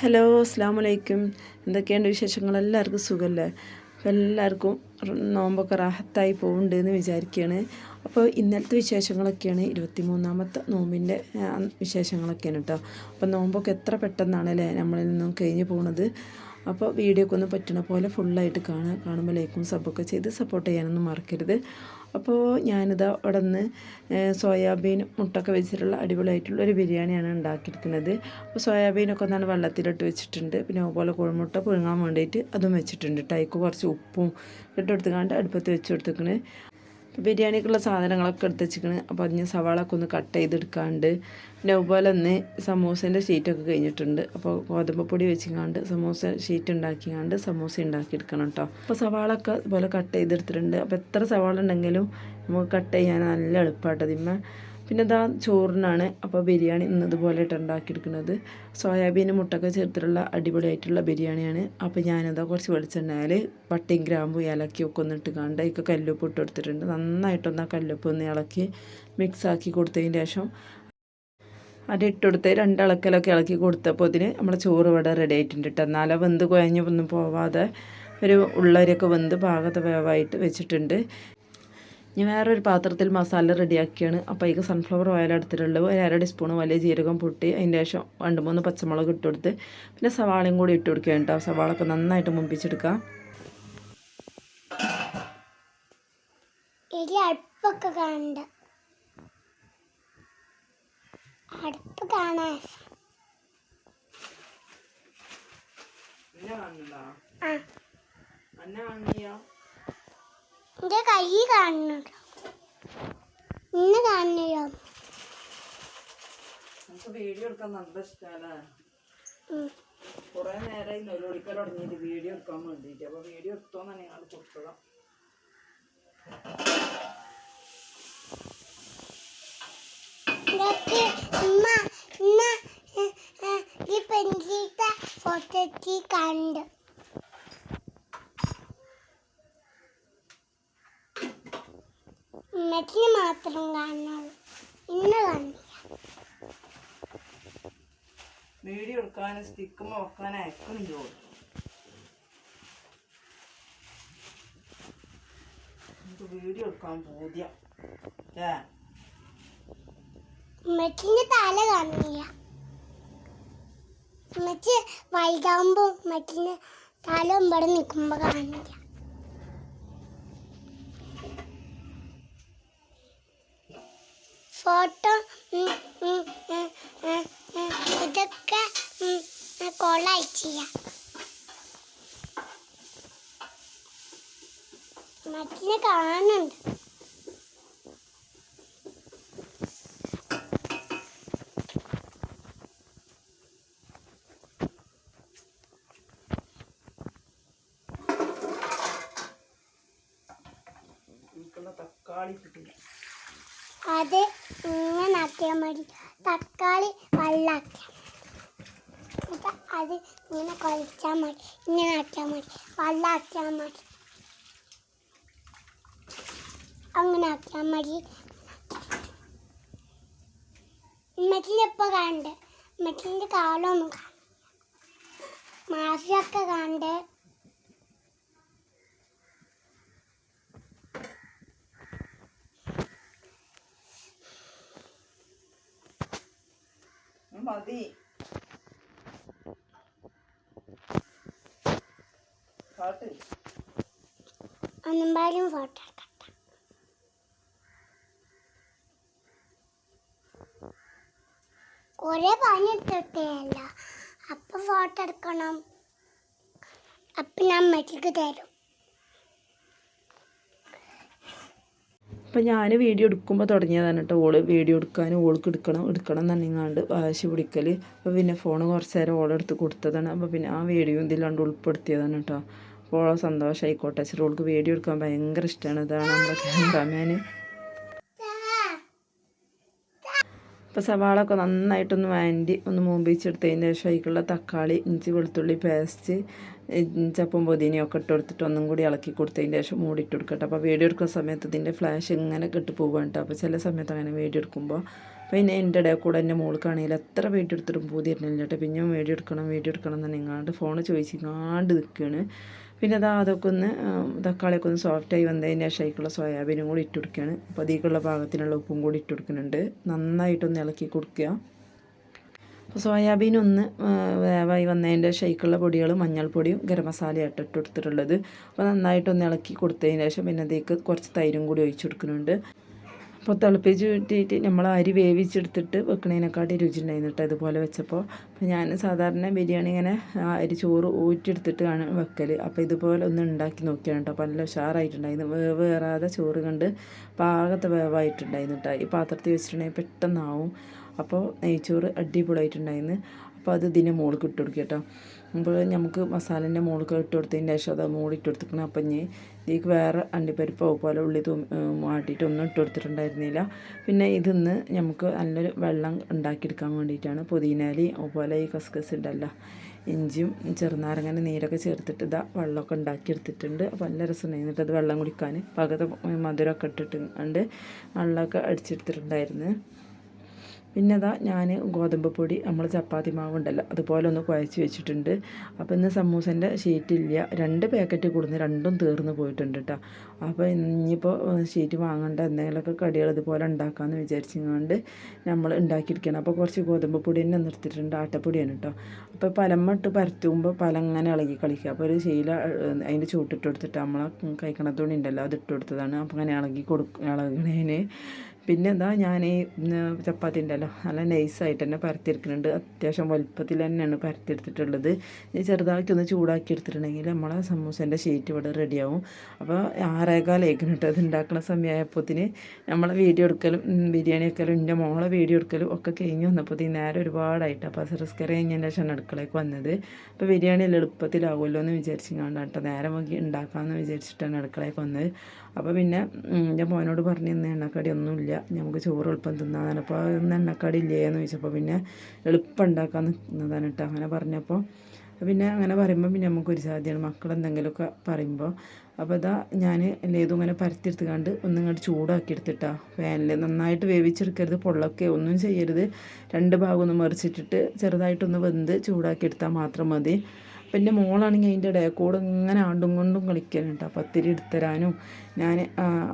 Hello അസ്സാം വലൈക്കും എന്തൊക്കെയുണ്ട് വിശേഷങ്ങൾ? എല്ലാവർക്കും സുഖമല്ലേ അപ്പോൾ എല്ലാവർക്കും നോമ്പൊക്കെ റാഹത്തായി പോകുന്നുണ്ട് എന്ന് വിചാരിക്കുകയാണ് അപ്പോൾ ഇന്നലത്തെ വിശേഷങ്ങളൊക്കെയാണ്. ഇരുപത്തി മൂന്നാമത്തെ നോമ്പിന്റെ വിശേഷങ്ങളൊക്കെയാണ് കേട്ടോ. അപ്പോൾ നോമ്പൊക്കെ എത്ര പെട്ടെന്നാണ് അല്ലേ നമ്മളിൽ നിന്നും കഴിഞ്ഞ് പോകുന്നത് അപ്പോൾ വീഡിയോ ഒക്കെ ഒന്ന് പറ്റണ പോലെ ഫുള്ളായിട്ട് കാണുക കാണുമ്പോൾ ലൈക്കും സബ്ബൊക്കെ ചെയ്ത് സപ്പോർട്ട് ചെയ്യാനൊന്നും മറക്കരുത്. അപ്പോൾ ഞാനിതാ അവിടെ നിന്ന് സോയാബീൻ മുട്ടൊക്കെ വെച്ചിട്ടുള്ള അടിപൊളിയായിട്ടുള്ള ഒരു ബിരിയാണിയാണ് ഉണ്ടാക്കിയിരിക്കുന്നത്. അപ്പോൾ സോയാബീനൊക്കെ ഒന്നാണ് വെള്ളത്തിലിട്ട് വെച്ചിട്ടുണ്ട്. പിന്നെ അതുപോലെ കോഴിമുട്ട പുഴുങ്ങാൻ വേണ്ടിയിട്ട് അതും വെച്ചിട്ടുണ്ട്. ടൈക്ക് കുറച്ച് ഉപ്പും ഇട്ടെടുത്തുകൊണ്ട് അടുപ്പത്ത് വെച്ച് കൊടുത്തിക്കണ് ബിരിയാണിക്കുള്ള സാധനങ്ങളൊക്കെ എടുത്ത് വെച്ചിരിക്കണ് അപ്പോൾ അതിന് സവാളൊക്കെ ഒന്ന് കട്ട് ചെയ്തെടുക്കാണ്ട് പിന്നെ അതുപോലെ തന്നെ സമൂസേന്റെ ഷീറ്റൊക്കെ കഴിഞ്ഞിട്ടുണ്ട്. അപ്പോൾ ഗോതമ്പ് പൊടി വെച്ചിങ്ങാണ്ട് സമൂസ ഷീറ്റ് ഉണ്ടാക്കിങ്ങാണ്ട് സമൂസ ഉണ്ടാക്കിയെടുക്കണം കേട്ടോ. അപ്പോൾ സവാളൊക്കെ ഇതുപോലെ കട്ട് ചെയ്തെടുത്തിട്ടുണ്ട്. അപ്പോൾ എത്ര സവാള ഉണ്ടെങ്കിലും നമുക്ക് കട്ട് ചെയ്യാൻ നല്ല എളുപ്പമായിട്ട് അതിന്മേ പിന്നെ ഇതാ ചോറിനാണ് അപ്പോൾ ബിരിയാണി ഇന്നതുപോലെ ഇട്ട് ഉണ്ടാക്കിയെടുക്കുന്നത്. സോയാബീൻ മുട്ടൊക്കെ ചേർത്തിട്ടുള്ള അടിപൊളിയായിട്ടുള്ള ബിരിയാണിയാണ്. അപ്പോൾ ഞാനിതാ കുറച്ച് വെളിച്ചെണ്ണയിൽ പട്ടയും ഗ്രാമ്പും ഇലക്കിയൊക്കെ ഒന്ന് ഇട്ട് കണ്ട് ഇതൊക്കെ കല്ലുപ്പ് ഇട്ട് കൊടുത്തിട്ടുണ്ട്. നന്നായിട്ടൊന്ന് ആ കല്ലുപ്പ് ഒന്ന് ഇളക്കി മിക്സ് ആക്കി കൊടുത്തതിന് ശേഷം അത് ഇട്ടുകൊടുത്ത് രണ്ടിളക്കലൊക്കെ ഇളക്കി കൊടുത്തപ്പോൾ ഇതിന് നമ്മുടെ ചോറ് ഇവിടെ റെഡി ആയിട്ടുണ്ട് കേട്ടോ. എന്നാലേ വെന്ത് കുഴഞ്ഞ് ഒന്നും പോവാതെ ഒരു ഉള്ളരിയൊക്കെ വെന്ത് പാകത്തെ വേവായിട്ട് വെച്ചിട്ടുണ്ട്. ഇനി വേറൊരു പാത്രത്തിൽ മസാല റെഡിയാക്കിയാണ്. അപ്പോൾ അതിൽ സൺഫ്ലവർ ഓയിൽ എടുത്തിട്ടുള്ളത്. ഒരു അര ടീസ്പൂൺ വലിയ ജീരകം പൊട്ടി. അതിന്റെ ശേഷം രണ്ട് മൂന്ന് പച്ചമുളക് ഇട്ട് കൊടുത്ത് പിന്നെ സവാളയും കൂടി ഇട്ട് കൊടുക്കുക കേട്ടോ. സവാളൊക്കെ നന്നായിട്ട് മുമ്പിച്ചെടുക്കുക. അടുപ്പൊക്കെ കാണണ്ട. അടുപ്പ് കാണാ ആ. എന്റെ കൈ കാണുന്നുണ്ടോ? ഇന്ന് കാണുന്നില്ല. നമുക്ക് വീഡിയോ എടുക്കാൻ നല്ല ഇഷ്ടമാണ് ഉം. കുറേ നേരമായി നെല്ലോടിക്കൽ തുടങ്ങിയിട്ട് വീഡിയോ എടുക്കാൻ വേണ്ടിയിട്ട്. വീഡിയോ എടുത്തോന്നാണ് ഞങ്ങൾ കൊടുത്തത്. ഈ ഫോട്ടോക്ക് കണ്ട്. മാത്രം ഇന്ന് കണ്ടില്ല വീഡിയോ എടുക്കാനും സ്റ്റിക്കും വെക്കാനും അയക്കണില്ലോ നമുക്ക് വീഡിയോ എടുക്കാൻ ഉമ്മച്ചിന്റെ തല കാണില്ല ഉമ്മച്ചി ഉമ്മച്ചിന്റെ തല ഇവിടെ നിൽക്കുമ്പോ കാണില്ല ഫോട്ടോ ഇതൊക്കെ കോളായി ചെയ്യാം. മറ്റിനെ കാണുന്നുണ്ട്. തക്കാളി കിട്ടില്ല അത് ഇങ്ങനെ ആക്കിയാൽ മതി തക്കാളി വെള്ളാക്കാം. എന്നിട്ട് അത് ഇങ്ങനെ കുഴച്ചാൽ മതി. ഇങ്ങനെ ആക്കിയാൽ മതി. വെള്ളാക്കിയാൽ മതി. അങ്ങനെ ആക്കിയാൽ മതി. ഉമ്മച്ചിന്റെ എപ്പോൾ കാണണ്ട് ഉമ്മച്ചിന്റെ കാലമൊന്നും കാണും മാസിയൊക്കെ കണ്ട്. മതി. കാട്ട് ഒന്നുമ്പാലും ഫോട്ടോ കുറെ പണിയെടുത്തിട്ടേയല്ല അപ്പൊ ഫോട്ടോ എടുക്കണം. അപ്പൊ ഞാൻ അമ്മയ്ക്ക് തരും. അപ്പം ഞാൻ വീഡിയോ എടുക്കുമ്പോൾ തുടങ്ങിയതാണ് കേട്ടോ ഓൾ വീഡിയോ എടുക്കാനും ഓൾക്ക് എടുക്കണം എടുക്കണം എന്നുണ്ടെങ്ങാണ്ട് വാശി പിടിക്കൽ അപ്പോൾ പിന്നെ ഫോൺ കുറച്ച് നേരം ഓളെടുത്ത് കൊടുത്തതാണ്. അപ്പോൾ പിന്നെ ആ വീഡിയോ ഇതിലാണ്ട് ഉൾപ്പെടുത്തിയതാണ് കേട്ടോ അപ്പോൾ ഓളെ സന്തോഷമായിക്കോട്ടെ വെച്ചിട്ട് ഓൾക്ക് വീഡിയോ എടുക്കാൻ ഭയങ്കര ഇഷ്ടമാണ് ഇതാണ് നമ്മുടെ ക്യാമറാമാന് അപ്പോൾ സവാള ഒക്കെ നന്നായിട്ടൊന്ന് വാണ്ടി ഒന്ന് മൂമ്പിച്ചെടുത്തതിന് ശേഷം അതിലേക്കുള്ള തക്കാളി ഇഞ്ചി വെളുത്തുള്ളി പേസ്റ്റ് ചപ്പും പൊതിനയൊക്കെ ഇട്ട് കൊടുത്തിട്ട് ഒന്നും കൂടി ഇളക്കി കൊടുത്തതിന് ശേഷം മൂടിയിട്ട് കൊടുക്കട്ടെ. അപ്പോൾ വീഡിയോ എടുക്കുന്ന സമയത്ത് ഇതിന്റെ ഫ്ലാഷ് ഇങ്ങനെ കെട്ട് പോകുകയാണ് കേട്ടോ. അപ്പോൾ ചില സമയത്ത് അങ്ങനെ വീഡിയോ എടുക്കുമ്പോൾ പിന്നെ എന്റെ ഇടയിൽ കൂടെ എന്റെ മോൾക്കാണെങ്കിൽ എത്ര വീഡിയോ എടുത്തിട്ടും പൂതി ഇരുന്നില്ല കേട്ടോ. പിന്നെ വീഡിയോ എടുക്കണം വീഡിയോ എടുക്കണം എന്ന് നിങ്ങളുടെ ഫോൺ ചോദിച്ചിങ്ങാണ്ട് നിൽക്കുകയാണ് പിന്നെ അതാ അതൊക്കെ ഒന്ന് തക്കാളിയൊക്കെ ഒന്ന് സോഫ്റ്റായി വന്നതിന് ശേഷം സോയാബീനും കൂടി ഇട്ട് കൊടുക്കുകയാണ്. അപ്പോൾ അതിലേക്കുള്ള പാകത്തിനുള്ള ഉപ്പും കൂടി ഇട്ട് കൊടുക്കുന്നുണ്ട്. നന്നായിട്ടൊന്ന് ഇളക്കി കൊടുക്കുക. അപ്പോൾ സോയാബീൻ ഒന്ന് വേവായി വന്നതിന്റെ ഷെയ്ക്കുള്ള പൊടികളും മഞ്ഞൾപ്പൊടിയും ഗരം മസാലയായിട്ട് ഇട്ട് കൊടുത്തിട്ടുള്ളത്. അപ്പോൾ നന്നായിട്ടൊന്ന് ഇളക്കി കൊടുത്തതിന് ശേഷം പിന്നെ അതിലേക്ക് കുറച്ച് തൈരും കൂടി ഒഴിച്ചു കൊടുക്കുന്നുണ്ട്. അപ്പോൾ തിളപ്പിച്ച് വിട്ടിട്ട് നമ്മൾ അരി വേവിച്ചെടുത്തിട്ട് വെക്കണതിനെക്കാട്ടി രുചി ഉണ്ടായിരുന്നു കേട്ടോ ഇതുപോലെ വെച്ചപ്പോൾ. അപ്പോൾ ഞാൻ സാധാരണ ബിരിയാണി ഇങ്ങനെ അരി ചോറ് ഊറ്റിയെടുത്തിട്ടാണ് വെക്കൽ അപ്പോൾ ഇതുപോലെ ഒന്ന് ഉണ്ടാക്കി നോക്കിയാണ് കേട്ടോ നല്ല ഉഷാറായിട്ടുണ്ടായിരുന്നു. വേവ് കയറാതെ ചോറ് കണ്ട് പാകത്തെ വേവായിട്ടുണ്ടായിരുന്നു കേട്ടോ ഈ പാത്രത്തിൽ വെച്ചിട്ടുണ്ടെങ്കിൽ പെട്ടെന്നാവും. അപ്പോൾ നെയ്ച്ചോറ് അടിപൊളിയായിട്ടുണ്ടായിരുന്നു. അപ്പോൾ അത് ഇതിന്റെ മുകളിൽ ഇട്ട് കേട്ടോ അപ്പോൾ നമുക്ക് മസാലേന്റെ മുകളിൽ ഇട്ട് കൊടുത്തതിന് ശേഷം അത് മുകളിൽ ഇട്ട് കൊടുത്തിക്കണം അപ്പം ഇനി ഇതിലേക്ക് വേറെ അണ്ടിപ്പരിപ്പോ പോലെ ഉള്ളി തൂ മാട്ടിയിട്ട് ഒന്നും ഇട്ട് കൊടുത്തിട്ടുണ്ടായിരുന്നില്ല. പിന്നെ ഇതിന്ന് നമുക്ക് നല്ലൊരു വെള്ളം ഉണ്ടാക്കിയെടുക്കാൻ വേണ്ടിയിട്ടാണ് പുതിനാലി അതുപോലെ ഈ കസ്കസ് ഉണ്ടല്ലോ ഇഞ്ചിയും ചെറുനാരങ്ങനെ നീരൊക്കെ ചേർത്തിട്ട് ഇതാ വെള്ളമൊക്കെ ഉണ്ടാക്കിയെടുത്തിട്ടുണ്ട്. അപ്പോൾ നല്ല രസം എന്നിട്ട് അത് വെള്ളം കുടിക്കാൻ പകത മധുരമൊക്കെ ഇട്ടിട്ട് കണ്ട് വെള്ളമൊക്കെ അടിച്ചെടുത്തിട്ടുണ്ടായിരുന്നു. പിന്നെ അതാ ഞാൻ ഗോതമ്പ് പൊടി നമ്മൾ ചപ്പാത്തി മാവ് ഉണ്ടല്ലോ അതുപോലെ ഒന്ന് കുഴച്ച് വെച്ചിട്ടുണ്ട്. അപ്പോൾ ഇന്ന് സമൂസന്റെ ഷീറ്റില്ല രണ്ട് പാക്കറ്റ് കൊടുന്ന് രണ്ടും തീർന്നു പോയിട്ടുണ്ട് കേട്ടോ അപ്പോൾ ഇനിയിപ്പോൾ ഷീറ്റ് വാങ്ങേണ്ട എന്തെങ്കിലുമൊക്കെ കടികൾ ഇതുപോലെ ഉണ്ടാക്കാമെന്ന് വിചാരിച്ചുകൊണ്ട് നമ്മൾ ഉണ്ടാക്കിയിരിക്കണം. അപ്പോൾ കുറച്ച് ഗോതമ്പ് പൊടി തന്നെ നിർത്തിയിട്ടുണ്ട്. ആട്ടപ്പൊടിയാണ് കേട്ടോ അപ്പോൾ പലമ്മട്ട് പരത്തുമ്പോൾ പല അങ്ങനെ ഇളകി കളിക്കുക അപ്പോൾ ഒരു ശീല അതിന്റെ ചൂട്ടിട്ട് കൊടുത്തിട്ട് നമ്മളെ കഴിക്കണ തുണി ഉണ്ടല്ലോ അത് ഇട്ട് കൊടുത്തതാണ്. അപ്പോൾ അങ്ങനെ ഇളകി കൊടുക്കുക ഇളകണേന്. പിന്നെ എന്താ ഞാൻ ഈ ചപ്പാത്തി ഉണ്ടല്ലോ നല്ല നൈസായിട്ട് തന്നെ പരത്തിയെടുക്കുന്നുണ്ട് അത്യാവശ്യം വലുപ്പത്തിൽ തന്നെയാണ് പരത്തിയെടുത്തിട്ടുള്ളത്. ഇനി ചെറുതായിട്ടൊന്ന് ചൂടാക്കി എടുത്തിട്ടുണ്ടെങ്കിൽ നമ്മളെ സമൂസേന്റെ ഷീറ്റ് ഇവിടെ റെഡിയാവും. അപ്പോൾ ആറേകാലേക്കിന് കേട്ടോ അത് ഉണ്ടാക്കുന്ന സമയമായപ്പോത്തിന് നമ്മളെ വീഡിയോ എടുക്കലും ബിരിയാണി വെക്കലും എന്റെ മോളെ വീഡിയോ എടുക്കലും ഒക്കെ കഴിഞ്ഞ് വന്നപ്പോൾ നേരെ ഒരുപാടായിട്ട് അപ്പോൾ അസറസ്കര കഴിഞ്ഞതിന്റെ ശേഷമാണ് അടുക്കളയ്ക്ക് വന്നത്. അപ്പോൾ ബിരിയാണി എല്ലാം എളുപ്പത്തിലാവുമല്ലോ എന്ന് വിചാരിച്ചു കേട്ടോ. നേരം നോക്കി ഉണ്ടാക്കാമെന്ന് വിചാരിച്ചിട്ടാണ് അടുക്കളയ്ക്ക് വന്നത്. അപ്പോൾ പിന്നെ എന്റെ മോനോട് പറഞ്ഞ് ഇന്ന് എണ്ണക്കടി ഒന്നുമില്ല. നമുക്ക് ചോറ് എളുപ്പം തിന്നാതാണ്. അപ്പോൾ ഇന്ന് എണ്ണക്കടി ഇല്ലേ എന്ന് ചോദിച്ചപ്പോൾ പിന്നെ എളുപ്പം ഉണ്ടാക്കാൻ നിന്നതാണ് കേട്ടോ അങ്ങനെ പറഞ്ഞപ്പോൾ പിന്നെ അങ്ങനെ പറയുമ്പോൾ പിന്നെ നമുക്കൊരു സാധ്യതയാണ്. മക്കൾ എന്തെങ്കിലുമൊക്കെ പറയുമ്പോൾ അപ്പോൾ അതാ ഞാൻ ഏതും ഇങ്ങനെ പരത്തിയെടുത്ത് കണ്ട് ഒന്നും ഇങ്ങോട്ട് ചൂടാക്കി എടുത്തിട്ടാ ഫാനിൽ നന്നായിട്ട് വേവിച്ചെടുക്കരുത് പൊള്ളൊക്കെ ഒന്നും ചെയ്യരുത്. രണ്ട് ഭാഗമൊന്ന് മറിച്ചിട്ടിട്ട് ചെറുതായിട്ടൊന്ന് വെന്ത് ചൂടാക്കി എടുത്താൽ മാത്രം മതി. എന്റെ മോളാണെങ്കിൽ അതിന്റെ ഇടയിൽ കൂടെ ഇങ്ങനെ ആണ്ടും കൊണ്ടും കളിക്കാനുണ്ട് അപ്പോൾ പത്തിരി എടുത്തരാനും ഞാൻ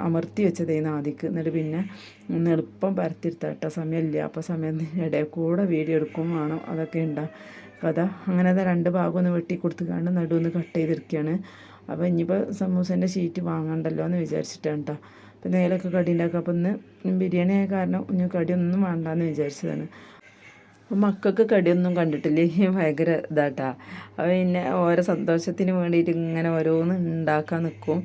അമർത്തി വെച്ചതേന്ന് ആദ്യക്ക്. എന്നിട്ട് പിന്നെ ഒന്ന് എളുപ്പം പരത്തിയെടുത്ത കേട്ടോ സമയമില്ല. അപ്പോൾ സമയം ഇടയിൽ കൂടെ വീഡിയോ എടുക്കും വേണം അതൊക്കെ ഉണ്ടാ. കഥ അങ്ങനെ അത് രണ്ട് ഭാഗം ഒന്ന് വെട്ടി കൊടുത്തുകൊണ്ട് നടുവൊന്ന് കട്ട് ചെയ്തിരിക്കുകയാണ് അപ്പോൾ ഇനിയിപ്പോൾ സമൂസേന്റെ ഷീറ്റ് വാങ്ങണ്ടല്ലോ എന്ന് വിചാരിച്ചിട്ടാണ് കേട്ടോ അപ്പോൾ നേലൊക്കെ കടി ഉണ്ടാക്കുക അപ്പോൾ ഇന്ന് ബിരിയാണി ആയ കാരണം ഇനി കടിയൊന്നും വേണ്ടാന്ന് വിചാരിച്ചതാണ്. അപ്പോൾ മക്കൾക്ക് കടിയൊന്നും കണ്ടിട്ടില്ലേ. ഭയങ്കര ഇതാട്ടാ. പിന്നെ ഓരോ സന്തോഷത്തിന് വേണ്ടിയിട്ട് ഇങ്ങനെ ഓരോന്ന് ഉണ്ടാക്കാൻ നിൽക്കും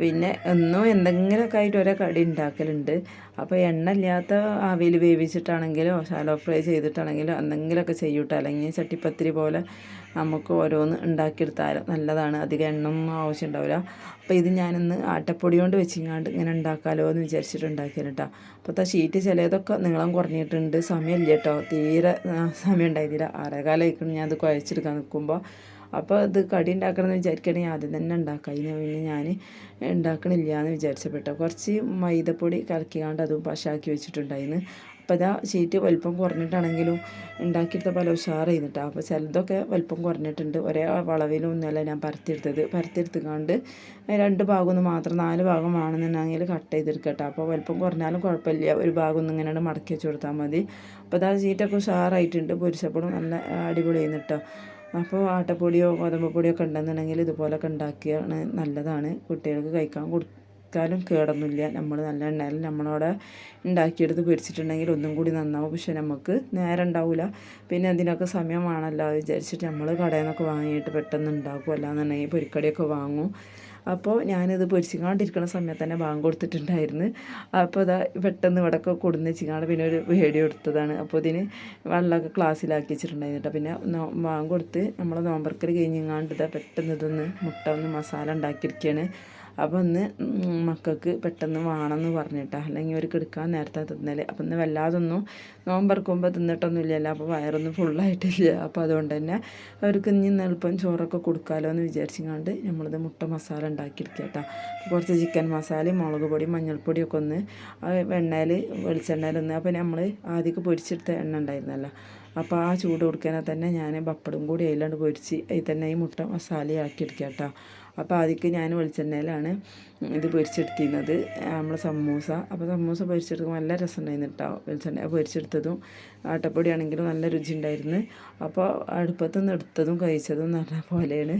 പിന്നെ എന്നും എന്തെങ്കിലുമൊക്കെ ആയിട്ട് ഓരോ കടി ഉണ്ടാക്കലുണ്ട് അപ്പോൾ എണ്ണ ഇല്ലാത്ത ആവിയിൽ വേവിച്ചിട്ടാണെങ്കിലോ ശാലോ ഫ്രൈ ചെയ്തിട്ടാണെങ്കിലോ എന്തെങ്കിലുമൊക്കെ ചെയ്യൂട്ടോ. അല്ലെങ്കിൽ ചട്ടിപ്പത്തിരി പോലെ നമുക്ക് ഓരോന്ന് ഉണ്ടാക്കിയെടുത്താൽ നല്ലതാണ്. അധികം എണ്ണ ഒന്നും ആവശ്യം ഉണ്ടാവില്ല അപ്പോൾ ഇത് ഞാനിന്ന് ആട്ടപ്പൊടി കൊണ്ട് വെച്ചിങ്ങാണ്ട് ഇങ്ങനെ ഉണ്ടാക്കാമല്ലോ എന്ന് വിചാരിച്ചിട്ട് ഉണ്ടാക്കിയാണ് കേട്ടോ അപ്പോൾ ആ ഷീറ്റ് ചിലതൊക്കെ നീളം കുറഞ്ഞിട്ടുണ്ട്. സമയമില്ല കേട്ടോ തീരെ സമയം ഉണ്ടായിരുന്നില്ല ആറേകാലമായിക്കണം ഞാൻ അത് കുഴച്ചെടുക്കാൻ നിൽക്കുമ്പോൾ അപ്പോൾ ഇത് കടി ഉണ്ടാക്കണമെന്ന് വിചാരിക്കുകയാണെങ്കിൽ ആദ്യം തന്നെ ഉണ്ടാക്കാം. ഇതിന് പിന്നെ ഞാൻ ഉണ്ടാക്കണില്ല എന്ന് വിചാരിച്ചപ്പെട്ടോ. കുറച്ച് മൈദപ്പൊടി കലക്കിക്കാണ്ട് അതും പശാക്കി വെച്ചിട്ടുണ്ടായിരുന്നു അപ്പോൾ ഇതാ ഷീറ്റ് വലിപ്പം കുറഞ്ഞിട്ടാണെങ്കിലും ഉണ്ടാക്കിയെടുത്ത പല ഉഷാറായിരുന്നു അപ്പോൾ ചിലതൊക്കെ വലിപ്പം കുറഞ്ഞിട്ടുണ്ട്. ഒരേ വളവിലും ഒന്നുമല്ല ഞാൻ പരത്തിയെടുത്തത്. പരത്തിയെടുത്തുകൊണ്ട് രണ്ട് ഭാഗം ഒന്ന് മാത്രം നാല് ഭാഗം വേണമെന്നുണ്ടെങ്കിൽ കട്ട് ചെയ്തെടുക്കട്ടെ. അപ്പോൾ വലിപ്പം കുറഞ്ഞാലും കുഴപ്പമില്ല. ഒരു ഭാഗം ഒന്ന് ഇങ്ങനെ മടക്കി വെച്ച് കൊടുത്താൽ മതി. അപ്പോൾ ഇതാ ഷീറ്റൊക്കെ ഉഷാറായിട്ടുണ്ട്. പൊരിച്ചപ്പോഴും നല്ല അടിപൊളിയായിരുന്നു കേട്ടോ അപ്പോൾ ആട്ടപ്പൊടിയോ ഗോതമ്പ് പൊടിയോ ഒക്കെ ഉണ്ടെന്നുണ്ടെങ്കിൽ ഇതുപോലൊക്കെ ഉണ്ടാക്കിയാണ് നല്ലതാണ്. കുട്ടികൾക്ക് കഴിക്കാൻ കൊടുക്കാനും കേടൊന്നുമില്ല. നമ്മൾ നല്ല എണ്ണയിൽ നമ്മളവിടെ ഉണ്ടാക്കിയെടുത്ത് പൊരിച്ചിട്ടുണ്ടെങ്കിൽ ഒന്നും കൂടി നന്നാവും. പക്ഷെ നമുക്ക് നേരം ഉണ്ടാവില്ല പിന്നെ അതിനൊക്കെ സമയമാണല്ലോ. വിചാരിച്ചിട്ട് നമ്മൾ കടയിൽ നിന്നൊക്കെ വാങ്ങിയിട്ട് പെട്ടെന്ന് ഉണ്ടാക്കും. അല്ലാന്നുണ്ടെങ്കിൽ പൊരിക്കടിയൊക്കെ വാങ്ങും. അപ്പോൾ ഞാനിത് പൊരിച്ചിങ്ങാണ്ടിരിക്കുന്ന സമയത്ത് തന്നെ ബാങ്ക് കൊടുത്തിട്ടുണ്ടായിരുന്നു. അപ്പോൾ അതാ പെട്ടെന്ന് ഇവിടെയൊക്കെ കൊടുന്ന് വെച്ചിങ്ങാണ്ട് പിന്നെ ഒരു വീഡിയോ എടുത്തതാണ് അപ്പോൾ ഇതിന് വെള്ളമൊക്കെ ക്ലാസ്സിലാക്കി വെച്ചിട്ടുണ്ടായിരുന്നു കേട്ടോ. പിന്നെ ബാങ്ക് കൊടുത്ത് നമ്മൾ നോമ്പർക്കൽ കഴിഞ്ഞിങ്ങാണ്ട് ഇതാ പെട്ടെന്ന് ഇതൊന്ന് മുട്ട ഒന്ന് മസാല ഉണ്ടാക്കിയിരിക്കുകയാണ് അപ്പോൾ ഇന്ന് മക്കൾക്ക് പെട്ടെന്ന് വേണമെന്ന് പറഞ്ഞിട്ട്. അല്ലെങ്കിൽ അവർക്ക് എടുക്കാൻ നേരത്തെ തിന്നൽ അപ്പം ഇന്ന് വല്ലാതൊന്നും നോമ്പറക്കുമ്പോൾ തിന്നിട്ടൊന്നും ഇല്ലല്ലോ അപ്പോൾ വയറൊന്നും ഫുള്ളായിട്ടില്ല. അപ്പോൾ അതുകൊണ്ട് തന്നെ അവർക്ക് ഇനി എളുപ്പം ചോറൊക്കെ കൊടുക്കാമല്ലോ എന്ന് വിചാരിച്ചുകൊണ്ട് നമ്മളിത് മുട്ട മസാല ഉണ്ടാക്കിയിരിക്കുക കേട്ടോ കുറച്ച് ചിക്കൻ മസാലയും മുളക് പൊടി മഞ്ഞൾപ്പൊടിയൊക്കെ ഒന്ന് എണ്ണയിൽ വെളിച്ചെണ്ണയിലൊന്ന് അപ്പോൾ നമ്മൾ ആദ്യമൊക്കെ പൊരിച്ചെടുത്ത എണ്ണ ഉണ്ടായിരുന്നല്ലോ. അപ്പോൾ ആ ചൂട് കൊടുക്കാനെ തന്നെ ഞാൻ പപ്പടും കൂടി അതിലാണ്ട് പൊരിച്ച് അതിൽ തന്നെ ഈ മുട്ട മസാലയാക്കി കേട്ടോ അപ്പോൾ ആദ്യമൊക്കെ ഞാൻ വെളിച്ചെണ്ണയിലാണ് ഇത് പൊരിച്ചെടുത്തിരുന്നത്. നമ്മളെ സമൂസ. അപ്പോൾ സമൂസ പൊരിച്ചെടുക്കുമ്പോൾ നല്ല രസമുണ്ടായിരുന്നു കേട്ടോ വെളിച്ചെണ്ണ പൊരിച്ചെടുത്തതും. ആട്ടപ്പൊടി ആണെങ്കിലും നല്ല രുചി ഉണ്ടായിരുന്നു അപ്പോൾ അടുപ്പത്തുനിന്ന് എടുത്തതും കഴിച്ചതും എന്ന് പറഞ്ഞ പോലെയാണ്.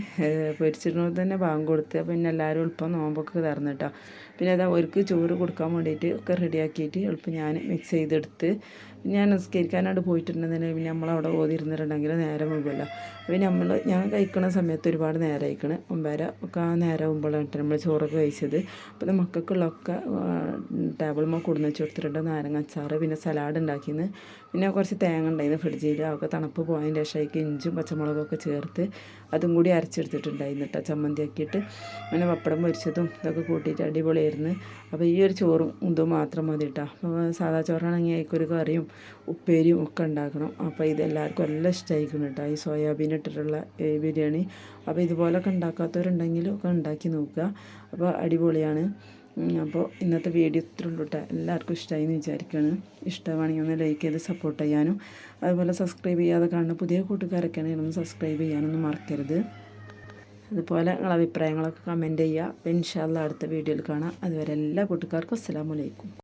പൊരിച്ചിടുമ്പോൾ തന്നെ ബാങ്ക് കൊടുത്ത് പിന്നെ എല്ലാവരും എളുപ്പം നോമ്പൊക്കെ തറന്നു കേട്ടോ പിന്നെ അതാ അവർക്ക് ചോറ് കൊടുക്കാൻ വേണ്ടിയിട്ട് ഒക്കെ റെഡിയാക്കിയിട്ട് എളുപ്പം ഞാൻ മിക്സ് ചെയ്തെടുത്ത് ഞാൻ നിസ്കരിക്കാനായിട്ട് പോയിട്ടുണ്ടെന്നുണ്ടെങ്കിൽ പിന്നെ നമ്മളവിടെ ഓതിരുന്നിട്ടുണ്ടെങ്കിൽ നേരം മുമ്പല്ല പിന്നെ നമ്മൾ ഞാൻ കഴിക്കണ സമയത്ത് ഒരുപാട് നേരം കഴിക്കണ. ഒമ്പതര ഒക്കെ ആ നേരം മുമ്പാണ് നമ്മൾ ചോറൊക്കെ കഴിച്ചത്. അപ്പോൾ മക്കൾക്കുള്ളൊക്കെ ടേബിൾ മോ കൊടുന്ന് വെച്ച് കൊടുത്തിട്ടുണ്ട്. നാരങ്ങ അച്ചാറ് പിന്നെ സലാഡ് ഉണ്ടാക്കിയെന്ന് പിന്നെ കുറച്ച് തേങ്ങ ഉണ്ടായിരുന്നു ഫ്രിഡ്ജിൽ അതൊക്കെ തണുപ്പ് പോയതിന് ശേഷം ഇഞ്ചും പച്ചമുളകൊക്കെ ചേർത്ത് അതും കൂടി അരച്ചെടുത്തിട്ടുണ്ടായിരുന്നു കേട്ടോ ചമ്മന്തി ആക്കിയിട്ട്. അങ്ങനെ പപ്പടം പൊരിച്ചതും ഇതൊക്കെ കൂട്ടിയിട്ട് അടിപൊളിയായിരുന്നു. അപ്പോൾ ഈ ഒരു ചോറും ഇതും മാത്രം മതി കേട്ടോ അപ്പോൾ സാധാ ചോറാണെങ്കിൽ ഒരു കറിയും ഉപ്പേരിയും ഒക്കെ ഉണ്ടാക്കണം. അപ്പോൾ ഇതെല്ലാവർക്കും എല്ലാം ഇഷ്ടമായിരിക്കണം കേട്ടോ. ഈ സോയാബീൻ ഇട്ടിട്ടുള്ള ബിരിയാണി. അപ്പോൾ ഇതുപോലൊക്കെ ഉണ്ടാക്കാത്തവരുണ്ടെങ്കിലും ഒക്കെ ഉണ്ടാക്കി നോക്കുക. അപ്പോൾ അടിപൊളിയാണ്. അപ്പോൾ ഇന്നത്തെ വീഡിയോ ഇത്ര ഉള്ളൂ കേട്ടോ. എല്ലാവർക്കും ഇഷ്ടമായി എന്ന് വിചാരിക്കുകയാണ്. ഇഷ്ടമാണെങ്കിൽ ഒന്ന് ലൈക്ക് ചെയ്ത് സപ്പോർട്ട് ചെയ്യാനും. അതുപോലെ സബ്സ്ക്രൈബ് ചെയ്യാതെ കാണുന്ന പുതിയ കൂട്ടുകാരൊക്കെ ആണെങ്കിൽ ഒന്ന് സബ്സ്ക്രൈബ് ചെയ്യാനൊന്നും മറക്കരുത്. അതുപോലെ നിങ്ങളുടെ അഭിപ്രായങ്ങളൊക്കെ കമന്റ് ചെയ്യുക. ഇൻഷാല്ല അടുത്ത വീഡിയോയിൽ കാണാം. അതുവരെ എല്ലാ കൂട്ടുകാർക്കും അസ്സാം അലൈക്കും.